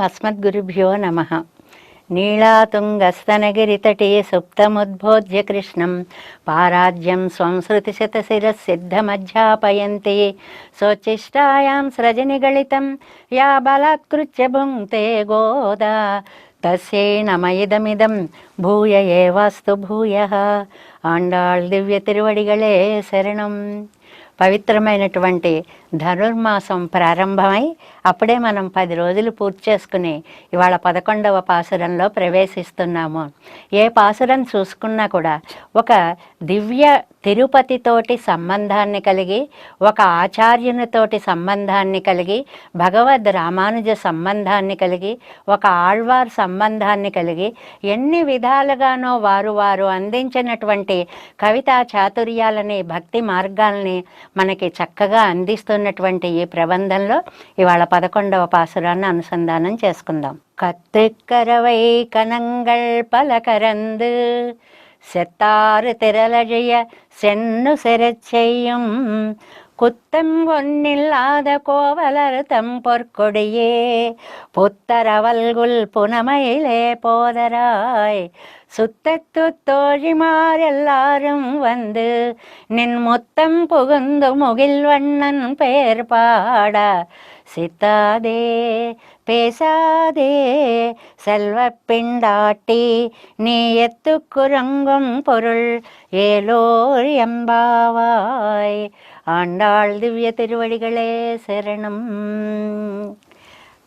అస్మద్గురుభ్యో నమ నీళాతుంగస్తనగిరితటే సుప్తముద్బోధ్య కృష్ణం పారాజ్యం సంసృతిశతశిరసిద్ధమధ్యాపయంతే శోచిష్టాయాం సృజనిగళితం యా బలాత్కృత్య భుంక్తే గోదా తస్యై నమయిదమిదం భూయ ఏవాస్తు భూయ ఆండాళ్ దివ్య తిరువడిగళే శరణం పవిత్రమైనటువంటి ధనుర్మాసం ప్రారంభమై అప్పుడే మనం పది రోజులు పూర్తి చేసుకుని ఇవాళ పదకొండవ పాసురంలో ప్రవేశిస్తున్నాము. ఏ పాసురం చూసుకున్నా కూడా ఒక దివ్య తిరుపతితోటి సంబంధాన్ని కలిగి ఒక ఆచార్యునితోటి సంబంధాన్ని కలిగి భగవద్ రామానుజ సంబంధాన్ని కలిగి ఒక ఆళ్వార్ సంబంధాన్ని కలిగి ఎన్ని విధాలుగానో వారు వారు అందించినటువంటి కవితా చాతుర్యాలని భక్తి మార్గాల్ని మనకి చక్కగా అందిస్తున్నటువంటి ఈ ప్రబంధంలో ఇవాళ పదకొండవ పాసురాన్ని అనుసంధానం చేసుకుందాం కత్తిక్కరవై కనంగల్ పలకరందు செத்தாறு திரளழிய சென்னு செரச்செய்யும் குத்தம் ஒன்னில்லாத கோவலர் தம் பொற்கொடியே புத்தரவல்குல் புனமையிலே போதராய் சுத்தத்து தோழிமாரெல்லாரும் வந்து நின் முத்தம் புகுந்து முகில் வண்ணன் பெயர் பாட சித்தாதே பேசாதே செல்வ பிண்டாட்டி நீ எத்து குரங்கும் பொருள் ஏலோர் எம்பாவாய். ஆண்டாள் திவ்ய திருவடிகளே சரணம்.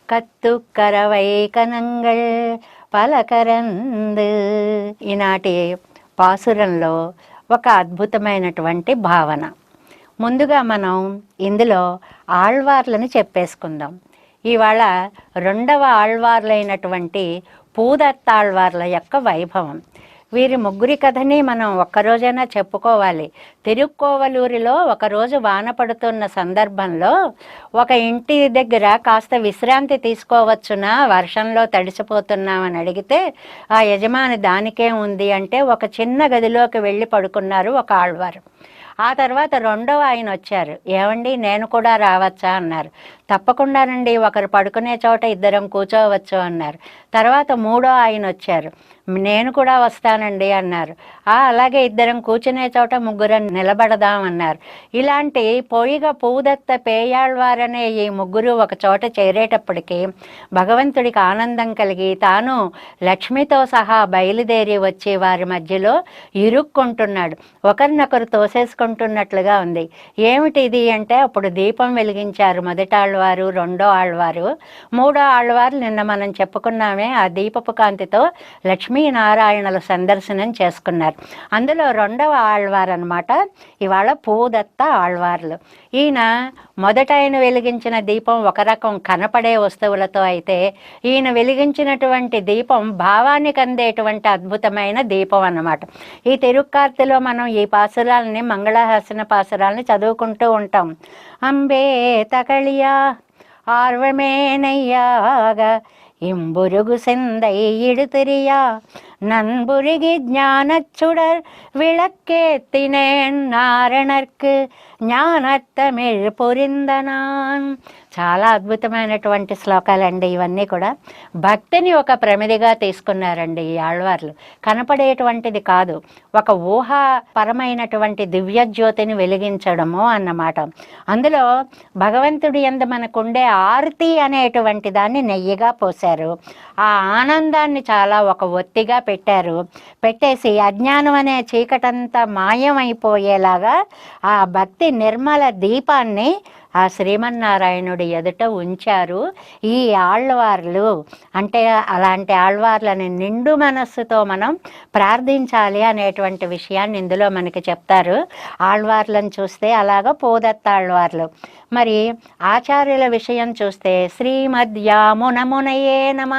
கத்துக்கரவை கனங்கள் పలకరందు. ఈనాటి పాసురంలో ఒక అద్భుతమైనటువంటి భావన. ముందుగా మనం ఇందులో ఆళ్వార్లను చెప్పేసుకుందాం. ఇవాళ రెండవ ఆళ్వార్లైనటువంటి పూదత్తాళ్వార్ల యొక్క వైభవం. వీరి ముగ్గురి కథని మనం ఒక్కరోజైనా చెప్పుకోవాలి. తిరుక్కోవలూరిలో ఒకరోజు వాన పడుతున్న సందర్భంలో ఒక ఇంటి దగ్గర కాస్త విశ్రాంతి తీసుకోవచ్చునా వర్షంలో తడిసిపోతున్నామని అడిగితే ఆ యజమాని దానికే ఉంది అంటే ఒక చిన్న గదిలోకి వెళ్ళి పడుకున్నారు ఒక ఆళ్వారు. ఆ తర్వాత రెండవ ఆయన వచ్చారు. ఏమండి నేను కూడా రావచ్చా అన్నారు. తప్పకుండానండి ఒకరు పడుకునే చోట ఇద్దరం కూర్చోవచ్చు అన్నారు. తర్వాత మూడో ఆయన వచ్చారు. నేను కూడా వస్తానండి అన్నారు. ఆ అలాగే ఇద్దరం కూర్చునే చోట ముగ్గురం నిలబడదాం అన్నారు. ఇలాంటి పొయ్యిగా పూదత్త పేయాళ్వారనే ఈ ముగ్గురు ఒక చోట చేరేటప్పటికి భగవంతుడికి ఆనందం కలిగి తాను లక్ష్మితో సహా బయలుదేరి వచ్చి వారి మధ్యలో ఇరుక్కుంటున్నాడు. ఒకరినొకరు చేసుకుంటున్నట్లుగా ఉంది. ఏమిటి ఇది అంటే అప్పుడు దీపం వెలిగించారు మొదటి ఆళ్ళవారు రెండో ఆళ్ళవారు మూడో ఆళ్ళవారు నిన్న మనం చెప్పుకున్నామే ఆ దీపపు కాంతితో లక్ష్మీనారాయణల సందర్శనం చేసుకున్నారు. అందులో రెండవ ఆళ్వారు అనమాట ఇవాళ పూదత్త ఆళ్వార్లు. ఈయన మొదట ఆయన వెలిగించిన దీపం ఒక రకం కనపడే వస్తువులతో అయితే ఈయన వెలిగించినటువంటి దీపం భావానికి అందేటువంటి అద్భుతమైన దీపం అన్నమాట. ఈ తిరుక్కార్తిలో మనం ఈ పాసురాలని మంగళహాసన పాసురాలని చదువుకుంటూ ఉంటాం అంబే తకళియా ஆர்வமேனையாக இம்புருகு செந்தை இடுதிரியா நண்புருகி ஞானச்சுடர் விளக்கேத்தினேன் நாரணர்க்கு జ్ఞానత్తమిళ్ పురిందనాన్ చాలా అద్భుతమైనటువంటి శ్లోకాలండి ఇవన్నీ కూడా. భక్తిని ఒక ప్రమిదిగా తీసుకున్నారండి ఈ ఆళ్వార్లు. కనపడేటువంటిది కాదు. ఒక ఊహాపరమైనటువంటి దివ్యజ్యోతిని వెలిగించడము అన్నమాట. అందులో భగవంతుడి ఎందు మనకుండే ఆర్తి అనేటువంటి దాన్ని నెయ్యిగా పోశారు. ఆ ఆనందాన్ని చాలా ఒక ఒత్తిగా పెట్టారు. పెట్టేసి అజ్ఞానం అనే చీకటంతా మాయమైపోయేలాగా ఆ భక్తి నిర్మల దీపాన్ని ఆ శ్రీమన్నారాయణుడి ఎదుట ఉంచారు. ఈ ఆళ్వార్లు అంటే అలాంటి ఆళ్వార్లని నిండు మనస్సుతో మనం ప్రార్థించాలి అనేటువంటి విషయాన్ని ఇందులో మనకి చెప్తారు. ఆళ్వార్లను చూస్తే అలాగ పోదత్త ఆళ్వార్లు మరి ఆచార్యుల విషయం చూస్తే శ్రీమద్ యామునమునయే నమ.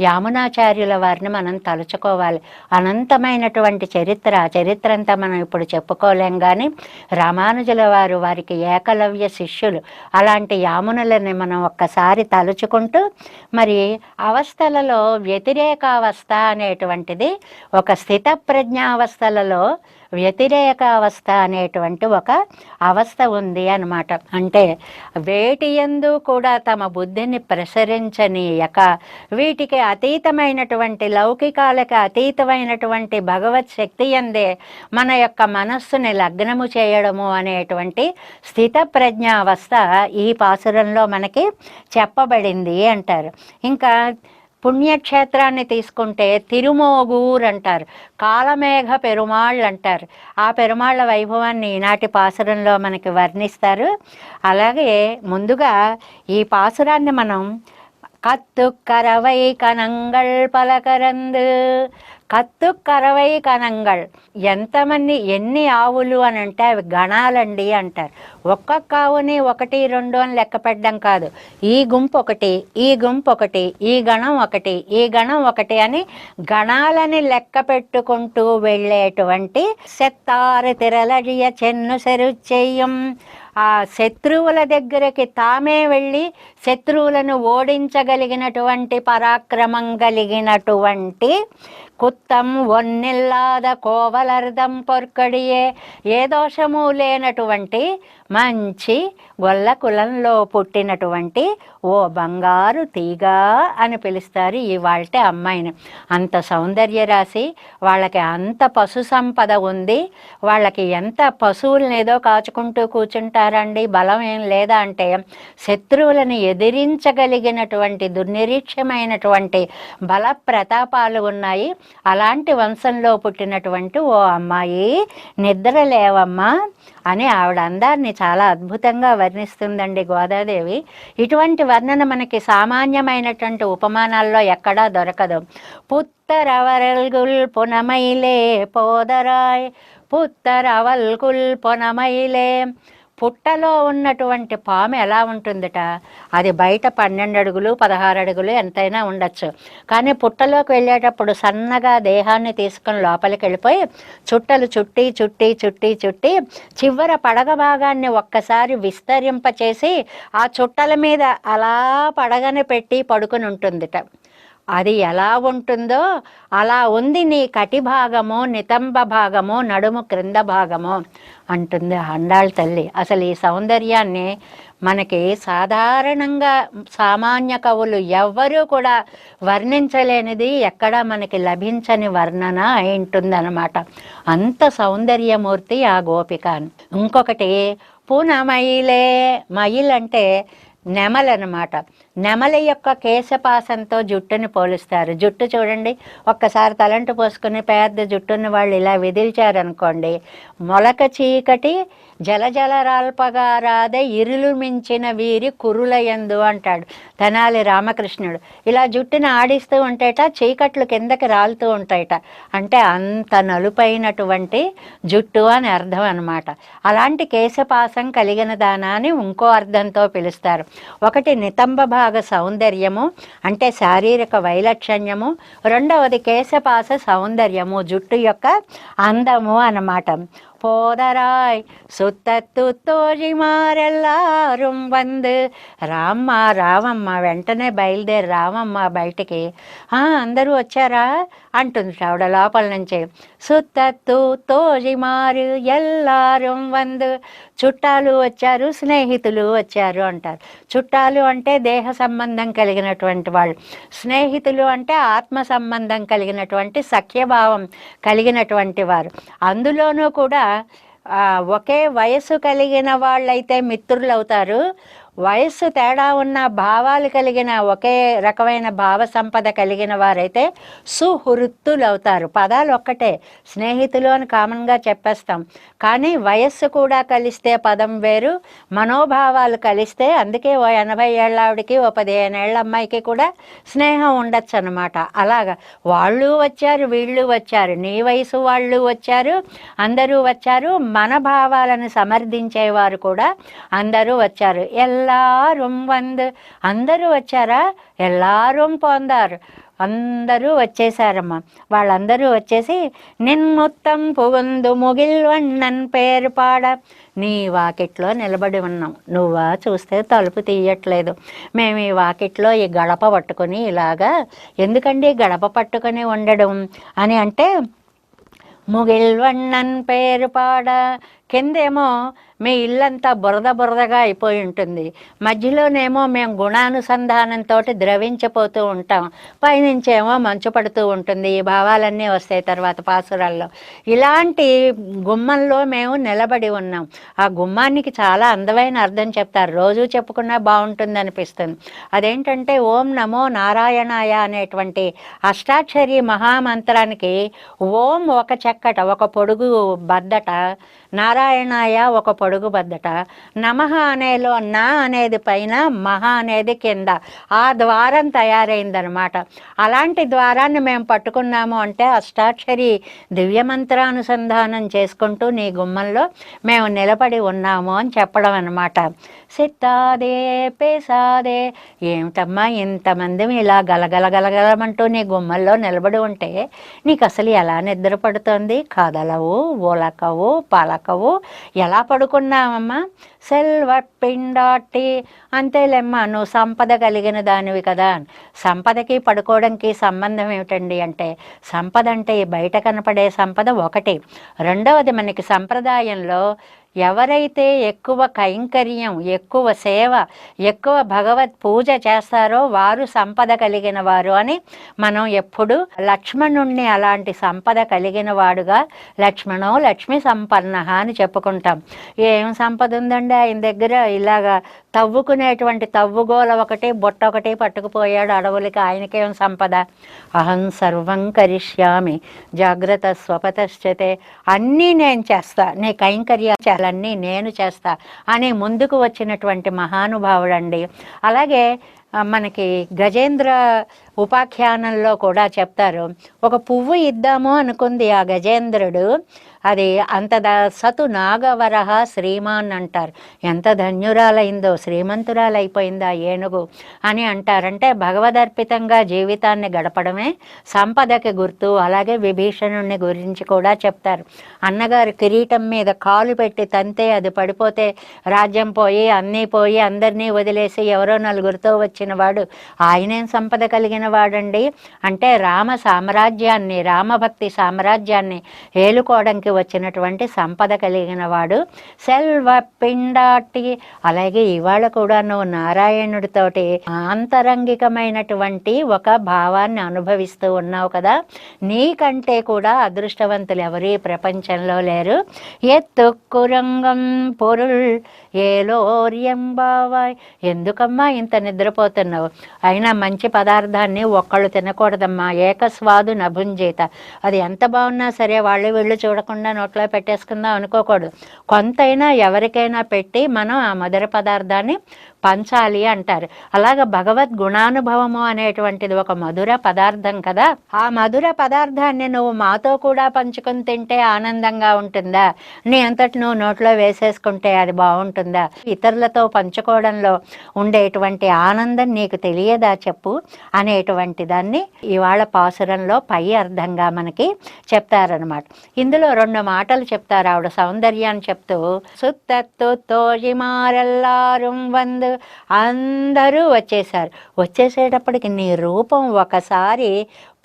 యామునాచార్యుల వారిని మనం తలుచుకోవాలి. అనంతమైనటువంటి చరిత్ర చరిత్ర అంతా మనం ఇప్పుడు చెప్పుకోలేం కానీ రామానుజుల వారు వారికి ఏకలవ్య శిష్యు ఋషులు అలాంటి యామునులని మనం ఒక్కసారి తలుచుకుంటూ మరి అవస్థలలో వ్యతిరేకావస్థ అనేటువంటిది ఒక స్థిత ప్రజ్ఞావస్థలలో వ్యతిరేక అవస్థ అనేటువంటి ఒక అవస్థ ఉంది అనమాట అంటే వేటి ఎందు కూడా తమ బుద్ధిని ప్రసరించనీయక వీటికి అతీతమైనటువంటి లౌకికాలకి అతీతమైనటువంటి భగవత్ శక్తి ఎందే మన యొక్క మనస్సుని లగ్నము చేయడము అనేటువంటి స్థిత ప్రజ్ఞావస్థ ఈ పాసురంలో మనకి చెప్పబడింది అంటారు. ఇంకా పుణ్యక్షేత్రాన్ని తీసుకుంటే తిరుమోగూర్ అంటారు కాలమేఘ పెరుమాళ్ళు అంటారు ఆ పెరుమాళ్ళ వైభవాన్ని ఈనాటి పాసురంలో మనకి వర్ణిస్తారు. అలాగే ముందుగా ఈ పాసురాన్ని మనం కత్తు కరవై కనంగళ్ పలకరందు కత్తు కరవై కనంగళ్ ఎంతమంది ఎన్ని ఆవులు అని అంటే అవి గణాలండి అంటారు. ఒక్కొక్క ఆవుని ఒకటి రెండు అని లెక్క పెట్టడం కాదు. ఈ గుంపు ఒకటి ఈ గుంపు ఒకటి ఈ గణం ఒకటి ఈ గణం ఒకటి అని గణాలని లెక్క పెట్టుకుంటూ వెళ్ళేటువంటి సెత్తారు తిరలడియ చెన్ను సెరు చెయ్యం ఆ శత్రువుల దగ్గరికి తామే వెళ్ళి శత్రువులను ఓడించగలిగినటువంటి పరాక్రమం కలిగినటువంటి కుత్తం ఒన్నెల్లాద కోవలర్ధం పొర్కడియే. ఏ దోషము లేనటువంటి మంచి గొల్ల కులంలో పుట్టినటువంటి ఓ బంగారు తీగ అని పిలుస్తారు ఇవాళ అమ్మాయిని. అంత సౌందర్య రాశి వాళ్ళకి అంత పశు సంపద ఉంది వాళ్ళకి ఎంత పశువులను ఏదో కాచుకుంటూ కూర్చుంటారండి బలం ఏం లేదా అంటే శత్రువులను ఎదిరించగలిగినటువంటి దుర్నిరీక్షమైనటువంటి బల ప్రతాపాలు ఉన్నాయి. అలాంటి వంశంలో పుట్టినటువంటి ఓ అమ్మాయి నిద్ర లేవమ్మా అని ఆవిడ అందాన్ని చాలా అద్భుతంగా వర్ణిస్తుందండి గోదాదేవి. ఇటువంటి వర్ణన మనకి సామాన్యమైనటువంటి ఉపమానాల్లో ఎక్కడా దొరకదు. పుత్తరవరల్గుల్ పునమైలే పోదరాయ్ పుత్తరవల్గుల్ పునమైలే పుట్టలో ఉన్నటువంటి పాము ఎలా ఉంటుందట? అది బయట పన్నెండు అడుగులు పదహారు అడుగులు ఎంతైనా ఉండొచ్చు. కానీ పుట్టలోకి వెళ్ళేటప్పుడు సన్నగా దేహాన్ని తీసుకొని లోపలికి వెళ్ళిపోయి చుట్టలు చుట్టి చుట్టి చుట్టి చుట్టి చివర పడగ భాగాన్ని ఒక్కసారి విస్తరింపచేసి ఆ చుట్టల మీద అలా పడగని పెట్టి పడుకుని ఉంటుందిట. అది ఎలా ఉంటుందో అలా ఉంది నీ కటి భాగము నితంబ భాగము నడుము క్రింద భాగము అంటుంది అండాళ్ళ తల్లి. అసలు ఈ సౌందర్యాన్ని మనకి సాధారణంగా సామాన్య కవులు ఎవ్వరూ కూడా వర్ణించలేనిది ఎక్కడా మనకి లభించని వర్ణన అయి ఉంటుందన్నమాట. అంత సౌందర్యమూర్తి ఆ గోపిక ఇంకొకటి పూనమయిలే మయిల్ అంటే నెమలనమాట నెమల యొక్క కేశపాసంతో జుట్టుని పోలుస్తారు. జుట్టు చూడండి ఒక్కసారి తలంటు పోసుకుని పెద్ద జుట్టుని వాళ్ళు ఇలా విదిల్చారనుకోండి మొలక చీకటి జలజలరాల్పగా రాదే ఇరులు మించిన వీరి కురులయందు అంటాడు తెనాలి రామకృష్ణుడు. ఇలా జుట్టుని ఆడిస్తూ ఉంటేట చీకట్లు కిందకి రాలుతూ ఉంటాయట. అంటే అంత నలుపైనటువంటి జుట్టు అని అర్థం అనమాట అలాంటి కేశపాసం కలిగిన దానా అని ఇంకో అర్థంతో పిలుస్తారు. ఒకటి నితంబ భాగం సౌందర్యము అంటే శారీరక వైలక్షణ్యము రెండవది కేశపాస సౌందర్యము జుట్టు యొక్క అందము అన్నమాట போதராய் సుత్తత్తు తోజిమారెల్లారుం వందు రామ్మ రావమ్మ వెంటనే బయలుదేరి రావమ్మ బయటికి "ఆ, అందరూ వచ్చారా అంటుంది ఆవిడ లోపల నుంచి. సుత్తత్తు తోజిమారు ఎల్లారం వందు. చుట్టాలు వచ్చారు స్నేహితులు వచ్చారు అంటారు. చుట్టాలు అంటే దేహ సంబంధం కలిగినటువంటి వాళ్ళు. స్నేహితులు అంటే ఆత్మ సంబంధం కలిగినటువంటి సఖ్యభావం కలిగినటువంటి వారు. అందులోనూ కూడా ఒకే వయసు కలిగిన వాళ్ళైతే మిత్రులు అవుతారు వయస్సు తేడా ఉన్న భావాలు కలిగిన ఒకే రకమైన భావ సంపద కలిగిన వారైతే సుహృత్తులు అవుతారు పదాలు ఒక్కటే స్నేహితులు అని కామన్గా చెప్పేస్తాం. కానీ వయస్సు కూడా కలిస్తే పదం వేరు మనోభావాలు కలిస్తే అందుకే ఓ ఎనభై ఏళ్ళ ఆవిడకి ఓ పదిహేను ఏళ్ళ అమ్మాయికి కూడా స్నేహం ఉండొచ్చు అనమాట అలాగా వాళ్ళు వచ్చారు వీళ్ళు వచ్చారు నీ వయసు వాళ్ళు వచ్చారు అందరూ వచ్చారు మన భావాలను సమర్థించేవారు కూడా అందరూ వచ్చారు. ఎల్లారం వంద్ అందరూ వచ్చారా? ఎల్లారం పొందారు. అందరూ వచ్చేసారమ్మా. వాళ్ళందరూ వచ్చేసి నిన్ముత్తం పుగుందు ముగిల్వన్నన్ పేరు పాడ. నీ వాకిట్లో నిలబడి ఉన్నాం. నువ్వా చూస్తే తలుపు తీయట్లేదు. మేము ఈ వాకిట్లో ఈ గడప పట్టుకొని ఇలాగా ఎందుకండి గడప పట్టుకొని ఉండడం? అని అంటే ముగిల్వన్నన్ పేరు పాడ. కిందేమో మీ ఇల్లంతా బురద బురదగా అయిపోయి ఉంటుంది. మధ్యలోనేమో మేము గుణానుసంధానంతో ద్రవించిపోతూ ఉంటాం. పైనుంచేమో మంచు పడుతూ ఉంటుంది. ఈ భావాలన్నీ వస్తాయి తర్వాత పాసురాల్లో. ఇలాంటి గుమ్మంలో మేము నిలబడి ఉన్నాం. ఆ గుమ్మానికి చాలా అందమైన అర్థం చెప్తారు. రోజు చెప్పుకున్నా బాగుంటుంది అనిపిస్తుంది అదేంటంటే ఓం నమో నారాయణాయ అనేటువంటి అష్టాక్షరి మహామంత్రానికి ఓం ఒక చెక్కట ఒక పొడుగు బద్దట నారాయణాయ ఒక పొడుగు బద్దట నమః అనేలో నా అనేది పైన మహ అనేది కింద. ఆ ద్వారం తయారైందనమాట. అలాంటి ద్వారాన్ని మేము పట్టుకున్నాము అంటే అష్టాక్షరి దివ్యమంత్రానుసంధానం చేసుకుంటూ నీ గుమ్మంలో మేము నిలబడి ఉన్నాము అని చెప్పడం అనమాట సిత్తాదే పేసాదే ఏమిటమ్మా ఇంతమంది ఇలా గలగల గలగలమంటూ నీ గుమ్మల్లో నిలబడి ఉంటే నీకు అసలు ఎలా నిద్ర పడుతుంది కదలవు పాలక పలకవు ఎలా పడుకున్నావమ్మా? సెల్వ పిండాటి అంతేలేమ్మా నువ్వు సంపద కలిగిన దానివి కదా. సంపదకి పడుకోవడానికి సంబంధం ఏమిటండి అంటే సంపద అంటే బయట కనపడే సంపద ఒకటి. రెండవది మనకి సంప్రదాయంలో ఎవరైతే ఎక్కువ కైంకర్యం ఎక్కువ సేవ ఎక్కువ భగవత్ పూజ చేస్తారో వారు సంపద కలిగిన వారు అని మనం ఎప్పుడు లక్ష్మణుణ్ణి అలాంటి సంపద కలిగిన వాడుగా లక్ష్మణో లక్ష్మి సంపన్న అని చెప్పుకుంటాం. ఏం సంపద ఉందండి? ఆయన దగ్గర ఇలాగా తవ్వుకునేటువంటి తవ్వుగోల ఒకటి బుట్ట ఒకటి పట్టుకుపోయాడు అడవులకి. ఆయనకేం సంపద? అహం సర్వం కరిష్యామి జాగ్రత్త స్వపతశ్చతే అన్నీ నేను చేస్తా. నీ కైంకర్యాలన్నీ నేను చేస్తా అని ముందుకు వచ్చినటువంటి మహానుభావుడండి. అలాగే మనకి గజేంద్ర ఉపాఖ్యానంలో కూడా చెప్తారు ఒక పువ్వు ఇద్దాము అనుకుంది ఆ గజేంద్రుడు. అది అంత ద సతు నాగవరహ శ్రీమాన్ అంటారు. ఎంత ధన్యురాలైందో శ్రీమంతురాలైపోయిందా ఏనుగు అని అంటారంటే భగవదర్పితంగా జీవితాన్ని గడపడమే సంపదకి గుర్తు అలాగే విభీషణుని గురించి కూడా చెప్తారు. అన్నగారు కిరీటం మీద కాలు పెట్టి తంతే అది పడిపోతే రాజ్యం పోయి అన్నీ పోయి అందరినీ వదిలేసి ఎవరో నలుగురితో వచ్చిన వాడు ఆయనేం సంపద కలిగిన వాడండి? అంటే రామ సామ్రాజ్యాన్ని రామభక్తి సామ్రాజ్యాన్ని ఏలుకోవడానికి వచ్చినటువంటి సంపద కలిగిన వాడు సెల్వ పిండాటి అలాగే ఇవాళ కూడా నువ్వు నారాయణుడితోటి ఆంతరంగికమైనటువంటి ఒక భావాన్ని అనుభవిస్తూ ఉన్నావు కదా. నీకంటే కూడా అదృష్టవంతులు ఎవరీ ప్రపంచంలో లేరు. ఎత్తుక్కురంగం పొరుల్ ఏలోర్యం బావాయ్ ఎందుకమ్మా ఇంత నిద్రపోతున్నావు? అయినా మంచి పదార్థాన్ని ఒక్కళ్ళు తినకూడదమ్మా. ఏకస్వాదు నభుంజేత. అది ఎంత బాగున్నా సరే వాళ్ళు వీళ్ళు చూడకుండా నోట్లో పెట్టేసుకుందాం అనుకోకూడదు. కొంతైనా ఎవరికైనా పెట్టి మనం ఆ మధుర పదార్థాన్ని పంచాలి అంటారు. అలాగ భగవద్ గుణానుభవము అనేటువంటిది ఒక మధుర పదార్థం కదా. ఆ మధుర పదార్థాన్ని నువ్వు మాతో కూడా పంచుకొని తింటే ఆనందంగా ఉంటుందా? నీ అంతటి నువ్వు నోట్లో వేసేసుకుంటే అది బాగుంటుందా? ఇతరులతో పంచుకోవడంలో ఉండేటువంటి ఆనందం నీకు తెలియదా చెప్పు అనేటువంటి దాన్ని ఇవాళ పాసురంలో పై అర్థంగా మనకి చెప్తారనమాట ఇందులో రెండు మాటలు చెప్తారు ఆవిడ సౌందర్యాన్ని చెప్తూ సుత్తత్తు తోజిమారెల్లారుం వందు అందరూ వచ్చేసారు వచ్చేసేటప్పటికి నీ రూపం ఒకసారి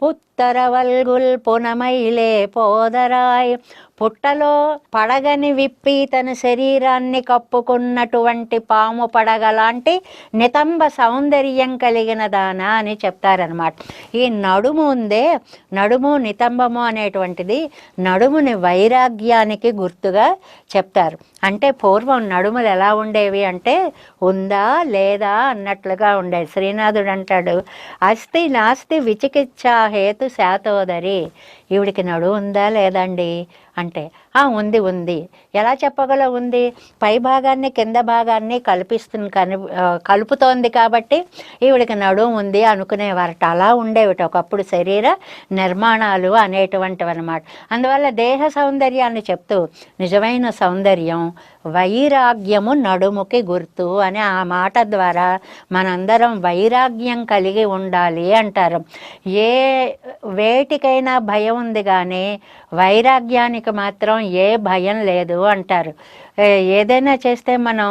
పుత్తరవల్గుల్ పునమైలే పోదరాయ్. పుట్టలో పడగని విప్పి తన శరీరాన్ని కప్పుకున్నటువంటి పాము పడగ లాంటి నితంబ సౌందర్యం కలిగిన దానా అని చెప్తారనమాట ఈ నడుము ఉందే నడుము నితంబము అనేటువంటిది నడుముని వైరాగ్యానికి గుర్తుగా చెప్తారు. అంటే పూర్వం నడుములు ఎలా ఉండేవి అంటే ఉందా లేదా అన్నట్లుగా ఉండేది. శ్రీనాథుడు అంటాడు అస్థి నాస్తి విచికిత్సా హేతు శాతోదరి ఈవిడికి నడు ఉందా లేదండి? అంటే ఉంది ఉంది. ఎలా చెప్పగల ఉంది? పై భాగాన్ని కింద భాగాన్ని కల్పిస్తుంది కని కలుపుతోంది కాబట్టి ఈవిడికి నడుము ఉంది అనుకునేవారట అలా ఉండేవిట ఒకప్పుడు శరీర నిర్మాణాలు అనేటువంటివి అనమాట అందువల్ల దేహ సౌందర్యాన్ని చెప్తూ నిజమైన సౌందర్యం వైరాగ్యము నడుముకి గుర్తు అని ఆ మాట ద్వారా మనందరం వైరాగ్యం కలిగి ఉండాలి అంటారు. ఏ వేటికైనా భయం ఉంది కానీ వైరాగ్యానికి మాత్రం ఏ భయం లేదు అంటారు. ఏదైనా చేస్తే మనం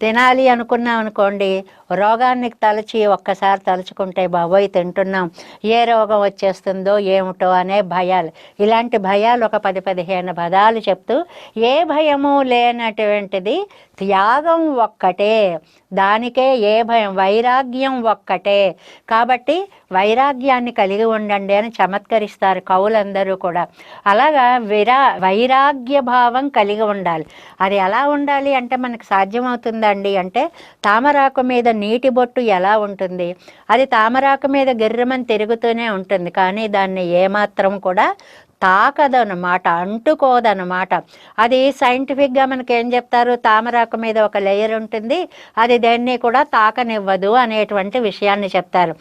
తినాలి అనుకున్నాం అనుకోండి రోగాన్ని తలచి ఒక్కసారి తలుచుకుంటే బాబోయ్ తింటున్నాం. ఏ రోగం వచ్చేస్తుందో ఏమిటో అనే భయాలు. ఇలాంటి భయాలు ఒక పది పదిహేను పదాలు చెప్తూ ఏ భయము లేనటువంటిది త్యాగం ఒక్కటే. దానికే ఏ భయం? వైరాగ్యం ఒక్కటే. కాబట్టి వైరాగ్యాన్ని కలిగి ఉండండి అని చమత్కరిస్తారు కవులందరూ కూడా. అలాగా విరా వైరాగ్య భావం కలిగి ఉండాలి. అది ఎలా ఉండాలి అంటే మనకు సాధ్యమవుతుందండి అంటే తామరాకు మీద నీటి బొట్టు ఎలా ఉంటుంది? అది తామరాకు మీద గిర్రమని తిరుగుతూనే ఉంటుంది. కానీ దాన్ని ఏమాత్రం కూడా తాకదనమాట అంటుకోదనమాట అది సైంటిఫిక్గా మనకి ఏం చెప్తారు? తామరాకు మీద ఒక లేయర్ ఉంటుంది. అది దాన్ని కూడా తాకనివ్వదు అనేటువంటి విషయాన్ని చెప్తారు.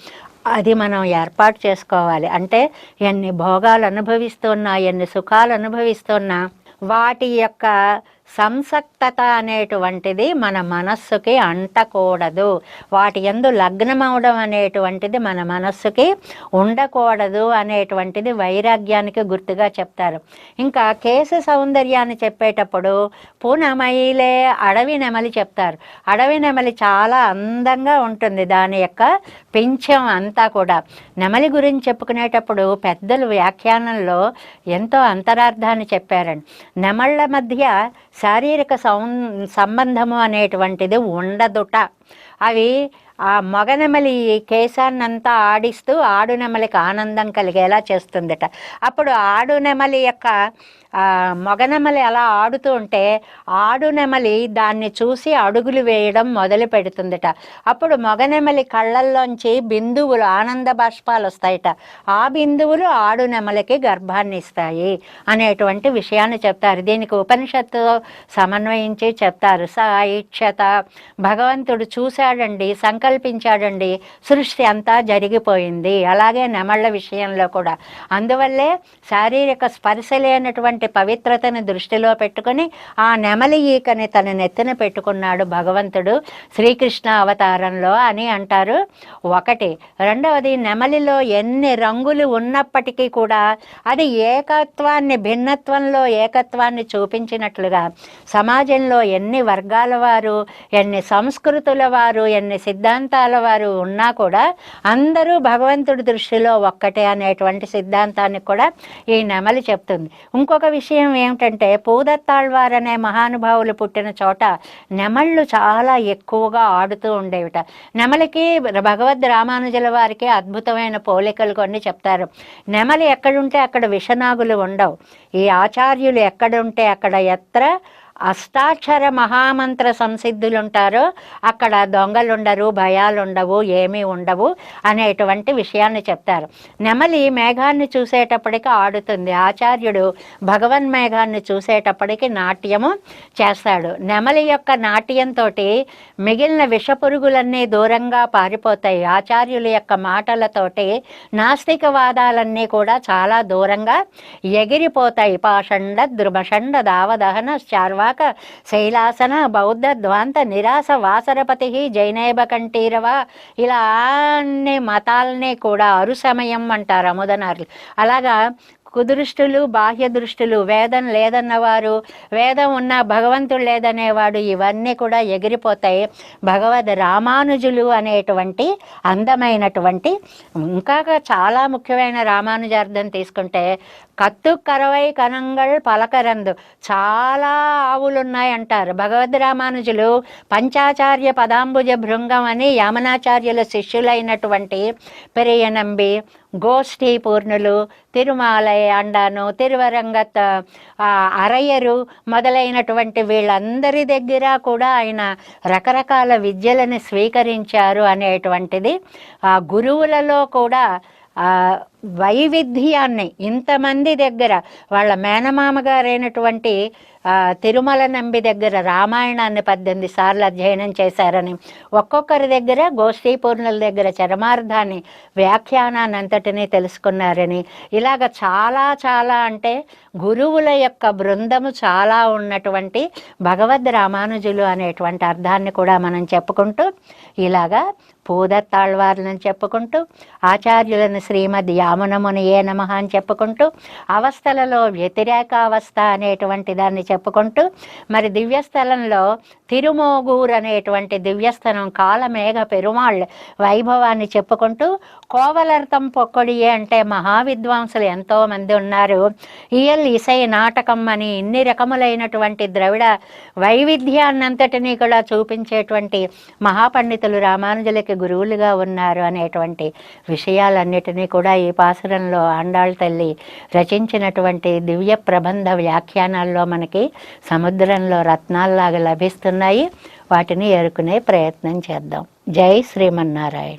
అది మనం ఏర్పాటు చేసుకోవాలి. అంటే ఎన్ని భోగాలు అనుభవిస్తున్నా ఎన్ని సుఖాలు అనుభవిస్తున్నా వాటి యొక్క సంసక్తత అనేటువంటిది మన మనస్సుకి అంటకూడదు. వాటి ఎందు లగ్నం అవడం అనేటువంటిది మన మనస్సుకి ఉండకూడదు అనేటువంటిది వైరాగ్యానికి గుర్తుగా చెప్తారు. ఇంకా కేశ సౌందర్యాన్ని చెప్పేటప్పుడు పూనమయిలే అడవి నెమలి చెప్తారు. అడవి నెమలి చాలా అందంగా ఉంటుంది దాని యొక్క పింఛం అంతా కూడా. నెమలి గురించి చెప్పుకునేటప్పుడు పెద్దలు వ్యాఖ్యానంలో ఎంతో అంతరార్థాన్ని చెప్పారండి. నెమళ్ళ మధ్య శారీరక సౌ సంబంధము అనేటువంటిది ఉండదుట. అవి ఆ మగనెమలి కేశాన్నంతా ఆడిస్తూ ఆడునెమలికి ఆనందం కలిగేలా చేస్తుందట. అప్పుడు ఆడునెమలి యొక్క మగనెమలి అలా ఆడుతూ ఉంటే ఆడునెమలి దాన్ని చూసి అడుగులు వేయడం మొదలు పెడుతుందట. అప్పుడు మగనెమలి కళ్ళల్లోంచి బిందువులు ఆనంద బాష్పాలు వస్తాయట. ఆ బిందువులు ఆడునెమలికి గర్భాన్ని ఇస్తాయి అనేటువంటి విషయాన్ని చెప్తారు. దీనికి ఉపనిషత్తు సమన్వయించి చెప్తారు. సాయిక్షత. భగవంతుడు చూశాడండి సంకల్పించాడండి సృష్టి అంతా జరిగిపోయింది. అలాగే నెమళ్ళ విషయంలో కూడా. అందువల్లే శారీరక స్పర్శ లేనటువంటి పవిత్రతను దృష్టిలో పెట్టుకొని ఆ నెమలి ఈకని తన నెత్తిన పెట్టుకున్నాడు భగవంతుడు. శ్రీకృష్ణ అవతారంలో అని అంటారు. ఒకటి. రెండవది నెమలిలో ఎన్ని రంగులు ఉన్నప్పటికీ కూడా అది ఏకత్వాన్ని భిన్నత్వంలో ఏకత్వాన్ని చూపించినట్లుగా సమాజంలో ఎన్ని వర్గాల వారు ఎన్ని సంస్కృతుల వారు ఎన్ని సిద్ధాంతాల వారు ఉన్నా కూడా అందరూ భగవంతుడి దృష్టిలో ఒక్కటే అనేటువంటి సిద్ధాంతాన్ని కూడా ఈ నెమలి చెప్తుంది. ఇంకొక విషయం ఏమిటంటే పూదత్తాళ్వార్ అనే మహానుభావులు పుట్టిన చోట నెమళ్ళు చాలా ఎక్కువగా ఆడుతూ ఉండేవిట. నెమలికి భగవద్ రామానుజుల వారికి అద్భుతమైన పోలికలు కొన్ని చెప్తారు. నెమలి ఎక్కడుంటే అక్కడ విషనాగులు ఉండవు. ఈ ఆచార్యులు ఎక్కడుంటే అక్కడ ఎత్ర అష్టాక్షర మహామంత్ర సంసిద్ధులు ఉంటారో అక్కడ దొంగలుండరు భయాలుండవు ఉండవు ఏమీ ఉండవు అనేటువంటి విషయాన్ని చెప్తారు. నెమలి మేఘాన్ని చూసేటప్పటికి ఆడుతుంది. ఆచార్యుడు భగవన్ మేఘాన్ని చూసేటప్పటికి నాట్యము చేస్తాడు. నెమలి యొక్క నాట్యంతో మిగిలిన విషపురుగులన్నీ దూరంగా పారిపోతాయి. ఆచార్యుల యొక్క మాటలతోటి నాస్తికవాదాలన్నీ కూడా చాలా దూరంగా ఎగిరిపోతాయి. పాషండ ద్రుమషండ దావదహన చార్వా చార్వాక శైలాసన బౌద్ధ ధ్వాంత నిరాశ వాసరపతి జైనేబ కంఠీరవ. ఇలా అన్ని మతాలనే కూడా అరు సమయం అంటారు అముదనార్లు. అలాగా కుదృష్టులు బాహ్య దృష్టులు వేదం లేదన్నవారు వేదం ఉన్న భగవంతుడు లేదనేవాడు ఇవన్నీ కూడా ఎగిరిపోతాయి. భగవద్ రామానుజులు అనేటువంటి అందమైనటువంటి ఇంకా చాలా ముఖ్యమైన రామానుజార్థం తీసుకుంటే కత్తు కరవై కనంగల్ పలకరందు చాలా ఆవులు ఉన్నాయంటారు భగవద్ రామానుజులు పంచాచార్య పదాంబుజ భృంగం అని యామనాచార్యుల శిష్యులైనటువంటి పెరియనంబి గోష్ఠీ పూర్ణులు తిరుమాలయ అండాను తిరువరంగత్ అరయరు అరయ్యరు మొదలైనటువంటి వీళ్ళందరి దగ్గర కూడా ఆయన రకరకాల విద్యలను స్వీకరించారు అనేటువంటిది ఆ గురువులలో కూడా వైవిధ్యాన్ని ఇంతమంది దగ్గర వాళ్ళ మేనమామ గారైనటువంటి తిరుమల నంబి దగ్గర రామాయణాన్ని పద్దెనిమిది సార్లు అధ్యయనం చేశారని ఒక్కొక్కరి దగ్గర గోష్ఠీ పూర్ణుల దగ్గర చరమార్థాన్ని వ్యాఖ్యానాన్ని అంతటినీ తెలుసుకున్నారని ఇలాగ చాలా చాలా అంటే గురువుల యొక్క బృందము చాలా ఉన్నటువంటి భగవద్ రామానుజులు అనేటువంటి అర్థాన్ని కూడా మనం చెప్పుకుంటూ ఇలాగా పూదత్తాళ్వార్లను చెప్పుకుంటూ ఆచార్యులను శ్రీమద్ యామునముని ఏ నమ అని చెప్పుకుంటూ అవస్థలలో వ్యతిరేక అవస్థ అనేటువంటి దాన్ని చెప్పుకుంటూ మరి దివ్యస్థలంలో తిరుమోగూర్ అనేటువంటి దివ్యస్థలం కాలమేఘ పెరుమాళ్ వైభవాన్ని చెప్పుకుంటూ కోవలర్థం పొక్కడియే అంటే మహావిద్వాంసులు ఎంతోమంది ఉన్నారు. ఇయల్ ఇసై నాటకం అని ఇన్ని రకములైనటువంటి ద్రవిడ వైవిధ్యాన్నంతటినీ కూడా చూపించేటువంటి మహాపండితులు రామానుజులకి గురువులుగా ఉన్నారు అనేటువంటి విషయాలన్నిటినీ కూడా ఈ పాసురంలో ఆండాళ్ తల్లి రచించినటువంటి దివ్య ప్రబంధ వ్యాఖ్యానాల్లో మనకి సముద్రంలో రత్నాల్లాగా లభిస్తున్నాయి. వాటిని ఏరుకునే ప్రయత్నం చేద్దాం. జై శ్రీమన్నారాయణ.